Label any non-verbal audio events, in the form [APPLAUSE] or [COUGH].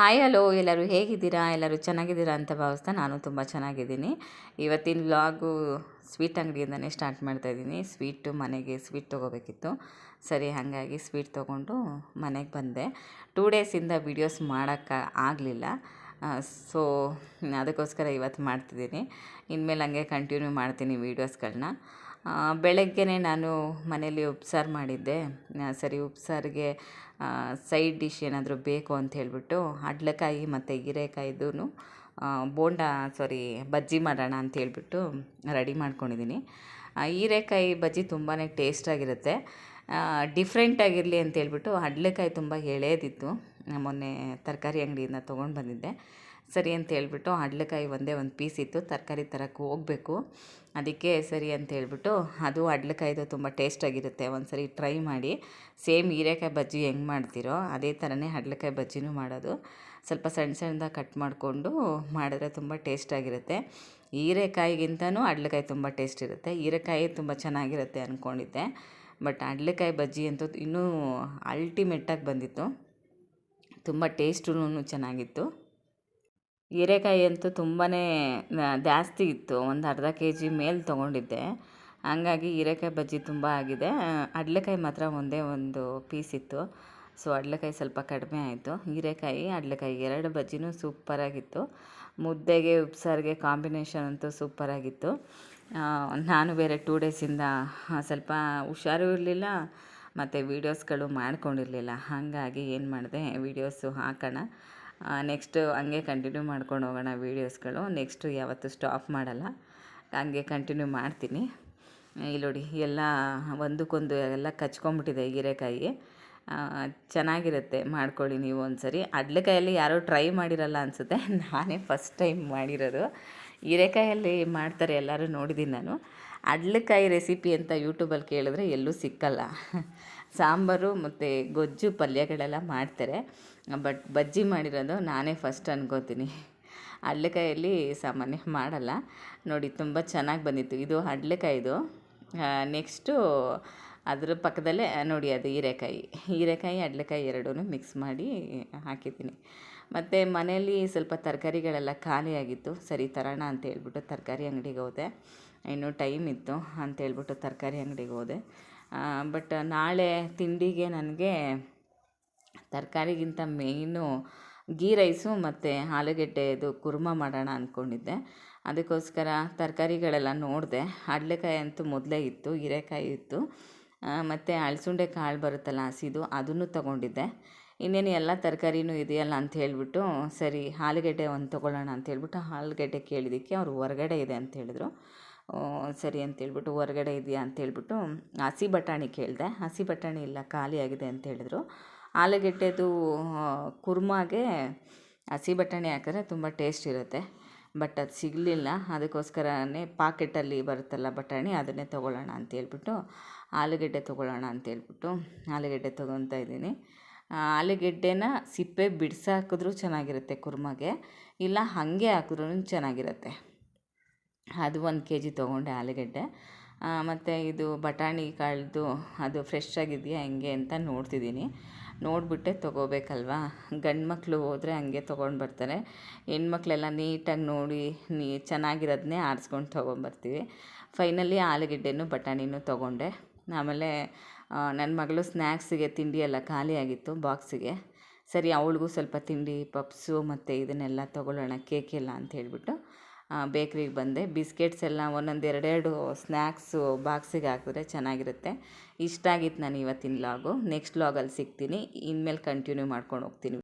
Hi hello, ಎಲ್ಲರೂ ಹೇಗಿದ್ದೀರಾ? ಎಲ್ಲರೂ ಚೆನ್ನಾಗಿದ್ದೀರಾ ಅಂತ ಭಾವಿಸ್ತಾ ನಾನು ತುಂಬ ಚೆನ್ನಾಗಿದ್ದೀನಿ. ಇವತ್ತಿನ ವ್ಲಾಗು ಸ್ವೀಟ್ ಅಂಗಡಿಯಿಂದನೇ ಸ್ಟಾರ್ಟ್ ಮಾಡ್ತಾಯಿದ್ದೀನಿ ಸ್ವೀಟು ಮನೆಗೆ ಸ್ವೀಟ್ ತೊಗೋಬೇಕಿತ್ತು. ಸರಿ, ಹಾಗಾಗಿ ಸ್ವೀಟ್ ತೊಗೊಂಡು ಮನೆಗೆ ಬಂದೆ. ಟೂ ಡೇಸಿಂದ ವೀಡಿಯೋಸ್ ಮಾಡೋಕ್ಕೆ ಆಗಲಿಲ್ಲ. ಸೊ ಅದಕ್ಕೋಸ್ಕರ ಇವತ್ತು ಮಾಡ್ತಿದ್ದೀನಿ. ಇನ್ಮೇಲೆ ಹಂಗೆ ಕಂಟಿನ್ಯೂ ಮಾಡ್ತೀನಿ ವೀಡಿಯೋಸ್ಗಳನ್ನ ಬೆಳಗ್ಗೆನೇ ನಾನು ಮನೇಲಿ ಉಪ್ಸಾರು ಮಾಡಿದ್ದೆ. ಸರಿ, ಉಪ್ಸಾರಿಗೆ ಸೈಡ್ ಡಿಶ್ ಏನಾದರೂ ಬೇಕು ಅಂತ ಹೇಳಿಬಿಟ್ಟು ಹಡ್ಲೆಕಾಯಿ ಮತ್ತು ಹೀರೆಕಾಯ್ದೂ ಬೋಂಡ, ಸಾರಿ, ಬಜ್ಜಿ ಮಾಡೋಣ ಅಂತ ಹೇಳಿಬಿಟ್ಟು ರೆಡಿ ಮಾಡ್ಕೊಂಡಿದ್ದೀನಿ. ಹೀರೆಕಾಯಿ ಬಜ್ಜಿ ತುಂಬಾ ಟೇಸ್ಟಾಗಿರುತ್ತೆ ಡಿಫ್ರೆಂಟಾಗಿರಲಿ ಅಂತ ಹೇಳ್ಬಿಟ್ಟು ಹಡ್ಲೆಕಾಯಿ ತುಂಬ ಎಳೆಯದಿತ್ತು ಮೊನ್ನೆ ತರಕಾರಿ ಅಂಗಡಿಯಿಂದ ತೊಗೊಂಡು ಬಂದಿದ್ದೆ. ಸರಿ ಅಂತ ಹೇಳ್ಬಿಟ್ಟು ಹಡ್ಲೆಕಾಯಿ ಒಂದೇ ಒಂದು ಪೀಸ್ ಇತ್ತು, ತರಕಾರಿ ತರಕ್ಕೆ ಹೋಗಬೇಕು. ಅದಕ್ಕೆ ಸರಿ ಅಂತ ಹೇಳ್ಬಿಟ್ಟು ಅದು ಹಡ್ಲೆಕಾಯ್ದು ತುಂಬ ಟೇಸ್ಟಾಗಿರುತ್ತೆ ಒಂದು ಸರಿ ಟ್ರೈ ಮಾಡಿ. ಸೇಮ್ ಹೀರೆಕಾಯಿ ಬಜ್ಜಿ ಹೆಂಗೆ ಮಾಡ್ತೀರೋ ಅದೇ ಥರನೇ ಹಡ್ಲೆಕಾಯಿ ಬಜ್ಜಿನೂ ಮಾಡೋದು. ಸ್ವಲ್ಪ ಸಣ್ಣ ಸಣ್ಣದಾಗಿ ಕಟ್ ಮಾಡಿಕೊಂಡು ಮಾಡಿದ್ರೆ ತುಂಬ ಟೇಸ್ಟಾಗಿರುತ್ತೆ ಹೀರೆಕಾಯಿಗಿಂತನೂ ಹಡ್ಲೆಕಾಯಿ ತುಂಬ ಟೇಸ್ಟ್ ಇರುತ್ತೆ. ಹೀರೆಕಾಯಿ ತುಂಬ ಚೆನ್ನಾಗಿರುತ್ತೆ ಅಂದ್ಕೊಂಡಿದ್ದೆ ಬಟ್ ಹಡ್ಲೆಕಾಯಿ ಬಜ್ಜಿ ಅಂತೂ ಇನ್ನೂ ಅಲ್ಟಿಮೇಟಾಗಿ ಬಂದಿತ್ತು. ತುಂಬ ಟೇಸ್ಟೂ ಚೆನ್ನಾಗಿತ್ತು. ಹೀರೆಕಾಯಿ ಅಂತೂ ತುಂಬಾ ಜಾಸ್ತಿ ಇತ್ತು. ಒಂದು ಅರ್ಧ ಕೆ ಜಿ ಮೇಲೆ ತೊಗೊಂಡಿದ್ದೆ. ಹಂಗಾಗಿ ಹೀರೆಕಾಯಿ ಬಜ್ಜಿ ತುಂಬ ಆಗಿದೆ. ಅಡ್ಲೆಕಾಯಿ ಮಾತ್ರ ಒಂದೇ ಒಂದು ಪೀಸ್ ಇತ್ತು. ಸೊ, ಅಡ್ಲೆಕಾಯಿ ಸ್ವಲ್ಪ ಕಡಿಮೆ ಆಯಿತು. ಹೀರೆಕಾಯಿ, ಅಡ್ಲೆಕಾಯಿ ಎರಡು ಬಜ್ಜಿನೂ ಸೂಪರಾಗಿತ್ತು ಮುದ್ದೆಗೆ, ಉಪ್ಸಾರಿಗೆ ಕಾಂಬಿನೇಷನ್ ಅಂತೂ ಸೂಪರಾಗಿತ್ತು ನಾನು ಬೇರೆ ಟೂ ಡೇಸಿಂದ ಸ್ವಲ್ಪ ಹುಷಾರು ಇರಲಿಲ್ಲ. ಮತ್ತು ವೀಡಿಯೋಸ್ಗಳು ಮಾಡ್ಕೊಂಡಿರಲಿಲ್ಲ. ಹಾಗಾಗಿ ಏನು ಮಾಡಿದೆ, ವೀಡಿಯೋಸು ಹಾಕೋಣ. ನೆಕ್ಸ್ಟು ಹಂಗೆ ಕಂಟಿನ್ಯೂ ಮಾಡ್ಕೊಂಡು ಹೋಗೋಣ ವೀಡಿಯೋಸ್ಗಳು ನೆಕ್ಸ್ಟು ಯಾವತ್ತೂ ಸ್ಟಾಪ್ ಮಾಡಲ್ಲ. ಹಂಗೆ ಕಂಟಿನ್ಯೂ ಮಾಡ್ತೀನಿ. ಇಲ್ಲಿ ನೋಡಿ, ಎಲ್ಲ ಒಂದಕ್ಕೊಂದು ಎಲ್ಲ ಕಚ್ಕೊಂಬಿಟ್ಟಿದೆ ಹೀರೆಕಾಯಿ. ಚೆನ್ನಾಗಿರುತ್ತೆ, ಮಾಡ್ಕೊಳ್ಳಿ ನೀವು ಒಂದು ಸರಿ ಅಡ್ಲೆಕಾಯಲ್ಲಿ ಯಾರೂ ಟ್ರೈ ಮಾಡಿರಲ್ಲ ಅನಿಸುತ್ತೆ. [LAUGHS] ನಾನೇ ಫಸ್ಟ್ ಟೈಮ್ ಮಾಡಿರೋದು. ಹೀರೆಕಾಯಲ್ಲಿ ಮಾಡ್ತಾರೆ ಎಲ್ಲರೂ ನೋಡಿದ್ದೀನಿ ನಾನು. ಅಡ್ಲೆಕಾಯಿ ರೆಸಿಪಿ ಅಂತ ಯೂಟ್ಯೂಬಲ್ಲಿ ಕೇಳಿದ್ರೆ ಎಲ್ಲೂ ಸಿಕ್ಕಲ್ಲ. ಸಾಂಬಾರು ಮತ್ತು ಗೊಜ್ಜು ಪಲ್ಯಗಳೆಲ್ಲ ಮಾಡ್ತಾರೆ. ಬಟ್ ಬಜ್ಜಿ ಮಾಡಿರೋದು ನಾನೇ ಫಸ್ಟ್ ಅನ್ಕೋತೀನಿ. ಅಡ್ಲೆಕಾಯಲ್ಲಿ ಸಾಮಾನ್ಯ ಮಾಡಲ್ಲ. ನೋಡಿ, ತುಂಬ ಚೆನ್ನಾಗಿ ಬಂದಿತ್ತು. ಇದು ಅಡ್ಲೆಕಾಯಿದು. ನೆಕ್ಸ್ಟು ಅದ್ರ ಪಕ್ಕದಲ್ಲೇ ನೋಡಿ ಅದು ಹೀರೆಕಾಯಿ. ಹೀರೆಕಾಯಿ, ಅಡ್ಲೆಕಾಯಿ ಎರಡೂ ಮಿಕ್ಸ್ ಮಾಡಿ ಹಾಕಿದ್ದೀನಿ. ಮತ್ತು ಮನೆಯಲ್ಲಿ ಸ್ವಲ್ಪ ತರಕಾರಿಗಳೆಲ್ಲ ಖಾಲಿಯಾಗಿತ್ತು. ಸರಿ, ತರೋಣ ಅಂತ ಹೇಳ್ಬಿಟ್ಟು ತರಕಾರಿ ಅಂಗಡಿಗೆ ಹೋದೆ. ಇನ್ನೂ ಟೈಮ್ ಇತ್ತು ಅಂತ ಹೇಳ್ಬಿಟ್ಟು ತರಕಾರಿ ಅಂಗಡಿಗೆ ಹೋದೆ. ಬಟ್ ನಾಳೆ ತಿಂಡಿಗೆ ನನಗೆ ತರಕಾರಿಗಿಂತ ಮೇಯ್ನು ಗೀ ರೈಸು ಮತ್ತು ಆಲೂಗೆಡ್ಡೆದು ಕುರ್ಮ ಮಾಡೋಣ ಅಂದ್ಕೊಂಡಿದ್ದೆ. ಅದಕ್ಕೋಸ್ಕರ ತರಕಾರಿಗಳೆಲ್ಲ ನೋಡಿದೆ. ಹಡ್ಲೆಕಾಯಿ ಅಂತೂ ಮೊದಲೇ ಇತ್ತು, ಹೀರೆಕಾಯಿ ಇತ್ತು. ಮತ್ತು ಅಳಸುಂಡೆ ಕಾಳು ಬರುತ್ತಲ್ಲ ಹಸಿದು, ಅದನ್ನು ತೊಗೊಂಡಿದ್ದೆ. ಇನ್ನೇನು ಎಲ್ಲ ತರಕಾರಿನೂ ಇದೆಯಲ್ಲ ಅಂತ ಹೇಳಿಬಿಟ್ಟು ಸರಿ ಆಲೂಗೆಡ್ಡೆ ಒಂದು ತೊಗೊಳ್ಳೋಣ ಅಂತ ಹೇಳ್ಬಿಟ್ಟು ಆಲೂಗೆಡ್ಡೆ ಕೇಳಿದ್ದಕ್ಕೆ ಅವರು ಹೊರಗಡೆ ಇದೆ ಅಂತ ಹೇಳಿದ್ರು. ಸರಿ ಅಂತೇಳ್ಬಿಟ್ಟು ಹೊರಗಡೆ ಇದೆಯಾ ಅಂತೇಳ್ಬಿಟ್ಟು ಹಸಿ ಬಟಾಣಿ ಕೇಳಿದೆ. ಹಸಿ ಬಟಾಣಿ ಇಲ್ಲ ಖಾಲಿಯಾಗಿದೆ ಅಂತ ಹೇಳಿದ್ರು. ಆಲೂಗೆಡ್ಡೆದು ಕುರ್ಮಾಗೆ ಹಸಿ ಬಟಾಣಿ ಹಾಕಿದ್ರೆ ತುಂಬ ಟೇಸ್ಟ್ ಇರುತ್ತೆ. ಬಟ್ ಅದು ಸಿಗಲಿಲ್ಲ. ಅದಕ್ಕೋಸ್ಕರನೇ ಪಾಕೆಟಲ್ಲಿ ಬರುತ್ತಲ್ಲ ಬಟಾಣಿ, ಅದನ್ನೇ ತೊಗೊಳ್ಳೋಣ ಅಂತೇಳ್ಬಿಟ್ಟು, ಆಲೂಗೆಡ್ಡೆ ತೊಗೊಳ್ಳೋಣ ಅಂತೇಳ್ಬಿಟ್ಟು ಆಲೂಗೆಡ್ಡೆ ತೊಗೊತಾ ಇದ್ದೀನಿ. ಆಲೂಗೆಡ್ಡೆನ ಸಿಪ್ಪೆ ಬಿಡಿಸಾಕಿದ್ರೂ ಚೆನ್ನಾಗಿರುತ್ತೆ ಕುರ್ಮಾಗೆ. ಇಲ್ಲ, ಹಾಗೆ ಹಾಕಿದ್ರೂ ಚೆನ್ನಾಗಿರುತ್ತೆ. ಅದು ಒಂದು ಕೆ ಜಿ ತೊಗೊಂಡೆ ಆಲೂಗಡ್ಡೆ. ಮತ್ತು ಇದು ಬಟಾಣಿ ಕಾಳ್ದು ಅದು ಫ್ರೆಶ್ ಆಗಿದೆಯಾ ಹೆಂಗೆ ಅಂತ ನೋಡ್ತಿದ್ದೀನಿ. ನೋಡಿಬಿಟ್ಟೆ ತೊಗೋಬೇಕಲ್ವಾ? ಗಂಡು ಮಕ್ಕಳು ಹೋದರೆ ಹಂಗೆ ತೊಗೊಂಡು ಬರ್ತಾರೆ. ಹೆಣ್ಮಕ್ಳೆಲ್ಲ ನೀಟಾಗಿ ನೋಡಿ, ನೀ ಚೆನ್ನಾಗಿರೋದನ್ನೇ ಆರಿಸ್ಕೊಂಡು ತೊಗೊಂಬರ್ತೀವಿ ಫೈನಲಿ ಆಲೂಗಡ್ಡೆನೂ ಬಟಾಣಿನೂ ತೊಗೊಂಡೆ. ಆಮೇಲೆ ನನ್ನ ಮಗಳು ಸ್ನ್ಯಾಕ್ಸಿಗೆ ತಿಂಡಿ ಎಲ್ಲ ಖಾಲಿಯಾಗಿತ್ತು ಬಾಕ್ಸಿಗೆ. ಸರಿ, ಅವಳಿಗೂ ಸ್ವಲ್ಪ ತಿಂಡಿ, ಪಪ್ಸು ಮತ್ತು ಇದನ್ನೆಲ್ಲ ತೊಗೊಳ್ಳೋಣ ಕೇಕೆಲ್ಲ ಅಂತ ಹೇಳಿಬಿಟ್ಟು ಬೇಕ್ರಿಗೆ ಬಂದೆ. ಬಿಸ್ಕೆಟ್ಸ್ ಎಲ್ಲ ಒಂದೊಂದು ಎರಡೆರಡು ಸ್ನ್ಯಾಕ್ಸು ಬಾಕ್ಸಿಗೆ ಹಾಕಿದ್ರೆ ಚೆನ್ನಾಗಿರುತ್ತೆ. ಇಷ್ಟ ಆಗಿತ್ತು ನಾನು ಇವತ್ತಿನ ಲಾಗು ನೆಕ್ಸ್ಟ್ ಲಾಗಲ್ಲಿ ಸಿಗ್ತೀನಿ. ಇನ್ಮೇಲೆ ಕಂಟಿನ್ಯೂ ಮಾಡ್ಕೊಂಡು ಹೋಗ್ತೀನಿ.